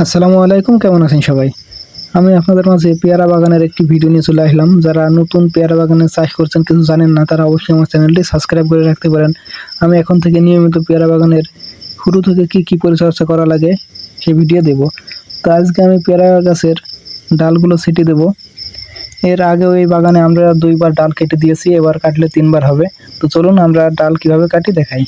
আসসালামু আলাইকুম, কেমন আছেন সবাই? আমি আপনাদের মাঝে পেয়ারা বাগানের একটি ভিডিও নিয়ে চলে আসলাম। যারা নতুন পেয়ারা বাগানে চাষ করছেন, কিছু জানেন না, তারা অবশ্যই আমার চ্যানেলটি সাবস্ক্রাইব করে রাখতে পারেন। আমি এখন থেকে নিয়মিত পেয়ারা বাগানের শুরু থেকে কী কী পরিচর্যা করা লাগে সেই ভিডিও দেব। তো আজকে আমি পেয়ারা গাছের ডালগুলো ছিটিয়ে দেব। এর আগেও এই বাগানে আমরা দুইবার ডাল কেটে দিয়েছি, এবার কাটলে তিনবার হবে। তো চলুন আমরা ডাল কীভাবে কাটি দেখাই।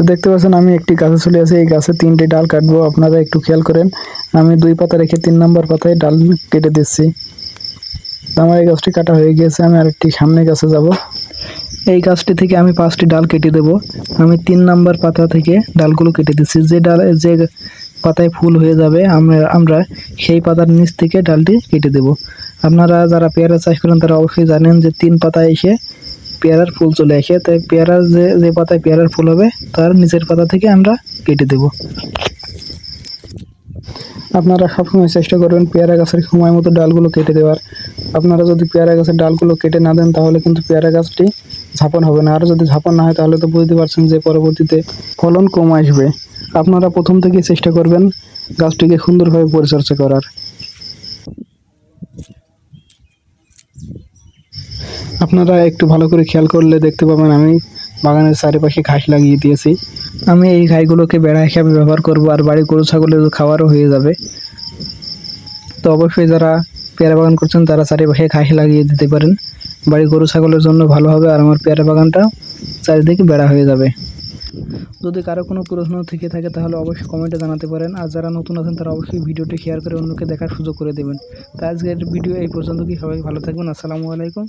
তো দেখতে পাচ্ছেন, আমি একটি গাছে চলে আসি। এই গাছে তিনটি ডাল কাটবো, আপনারা একটু খেয়াল করেন। আমি দুই পাতা রেখে তিন নম্বর পাতায় ডাল কেটে দিচ্ছি। আমার এই গাছটি কাটা হয়ে গিয়েছে, আমি আরেকটি সামনে গাছে যাব। এই গাছটি থেকে আমি পাঁচটি ডাল কেটে দেব। আমি তিন নাম্বার পাতা থেকে ডালগুলো কেটে দিচ্ছি। যে ডাল, যে পাতায় ফুল হয়ে যাবে, আমরা আমরা সেই পাতার নিচ থেকে ডালটি কেটে দেব। আপনারা যারা পেয়ারা চাষ করেন, তারা অবশ্যই জানেন যে তিন পাতায় এসে পেয়ারার ফুল চলে আসে। তাই পেয়ারার যে যে পাতায় পেয়ারার ফুল হবে, তার নিচের পাতা থেকে আমরা কেটে দেব। আপনারা সবসময় চেষ্টা করবেন পেয়ারা গাছের সময় মতো ডালগুলো কেটে দেওয়ার। আপনারা যদি পেয়ারা গাছের ডালগুলো কেটে না দেন, তাহলে কিন্তু পেয়ারা গাছটি ঝাপন হবে না। আর যদি ঝাপন না হয়, তাহলে তো বুঝতে পারছেন যে পরবর্তীতে ফলন কম আসবে। আপনারা প্রথম থেকেই চেষ্টা করবেন গাছটিকে সুন্দরভাবে পরিচর্যা করার। আপনারা একটু ভালো করে খেয়াল করলে দেখতে পাবেন আমি বাগানের চারিপাশে ঘাস লাগিয়ে দিয়েছি। আমি এই ঘাসগুলোকে বেড়া হিসাবে ব্যবহার করব আর বাড়ি গরু, ছাগলের খাওয়ারও হয়ে যাবে। তো অবশ্যই যারা পেয়ারা বাগান করছেন, তারা চারিপাশে ঘাস লাগিয়ে দিতে পারেন। বাড়ি গরু, ছাগলের জন্য ভালো হবে আর আমার পেয়ারা বাগানটা চারিদিকে বেড়া হয়ে যাবে। যদি কারও কোনো প্রশ্ন থেকে থাকে, তাহলে অবশ্যই কমেন্টে জানাতে পারেন। আর যারা নতুন আছেন, তারা অবশ্যই ভিডিওটি শেয়ার করে অন্যকে দেখার সুযোগ করে দেবেন। তো আজকের ভিডিও এই পর্যন্ত কি সবাই ভালো থাকবেন। আসসালামু আলাইকুম।